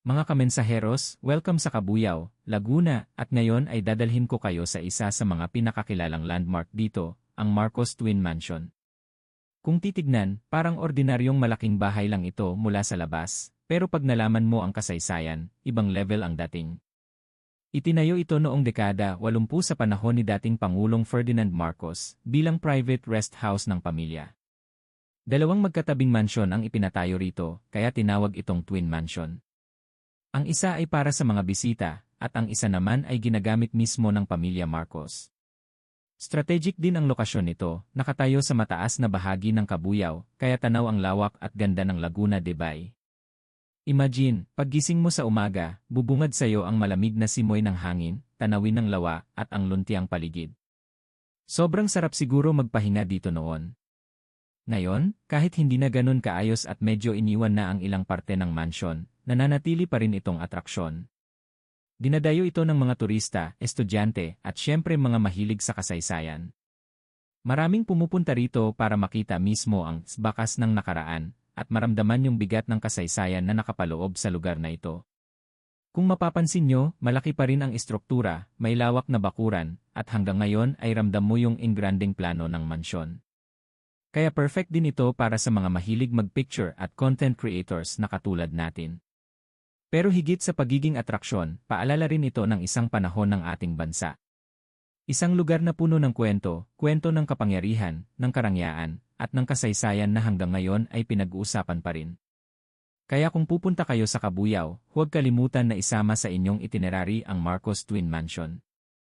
Mga kamensaheros, welcome sa Kabuyaw, Laguna, at ngayon ay dadalhin ko kayo sa isa sa mga pinakakilalang landmark dito, ang Marcos Twin Mansion. Kung titignan, parang ordinaryong malaking bahay lang ito mula sa labas, pero pag nalaman mo ang kasaysayan, ibang level ang dating. Itinayo ito noong dekada 80 sa panahon ni dating Pangulong Ferdinand Marcos bilang private rest house ng pamilya. Dalawang magkatabing mansyon ang ipinatayo rito, kaya tinawag itong Twin Mansion. Ang isa ay para sa mga bisita, at ang isa naman ay ginagamit mismo ng pamilya Marcos. Strategic din ang lokasyon nito, nakatayo sa mataas na bahagi ng Kabuyaw, kaya tanaw ang lawak at ganda ng Laguna de Bay. Imagine, paggising mo sa umaga, bubungad sa iyo ang malamig na simoy ng hangin, tanawin ng lawa, at ang luntiang paligid. Sobrang sarap siguro magpahinga dito noon. Ngayon, kahit hindi na ganun kaayos at medyo iniwan na ang ilang parte ng mansyon, nananatili pa rin itong atraksyon. Dinadayo ito ng mga turista, estudyante, at syempre mga mahilig sa kasaysayan. Maraming pumupunta rito para makita mismo ang bakas ng nakaraan at maramdaman yung bigat ng kasaysayan na nakapaloob sa lugar na ito. Kung mapapansin nyo, malaki pa rin ang istruktura, may lawak na bakuran, at hanggang ngayon ay ramdam mo yung ingranding plano ng mansyon. Kaya perfect din ito para sa mga mahilig mag-picture at content creators na katulad natin. Pero higit sa pagiging atraksyon, paalala rin ito ng isang panahon ng ating bansa. Isang lugar na puno ng kwento, kwento ng kapangyarihan, ng karangyaan, at ng kasaysayan na hanggang ngayon ay pinag-uusapan pa rin. Kaya kung pupunta kayo sa Kabuyaw, huwag kalimutan na isama sa inyong itinerary ang Marcos Twin Mansion.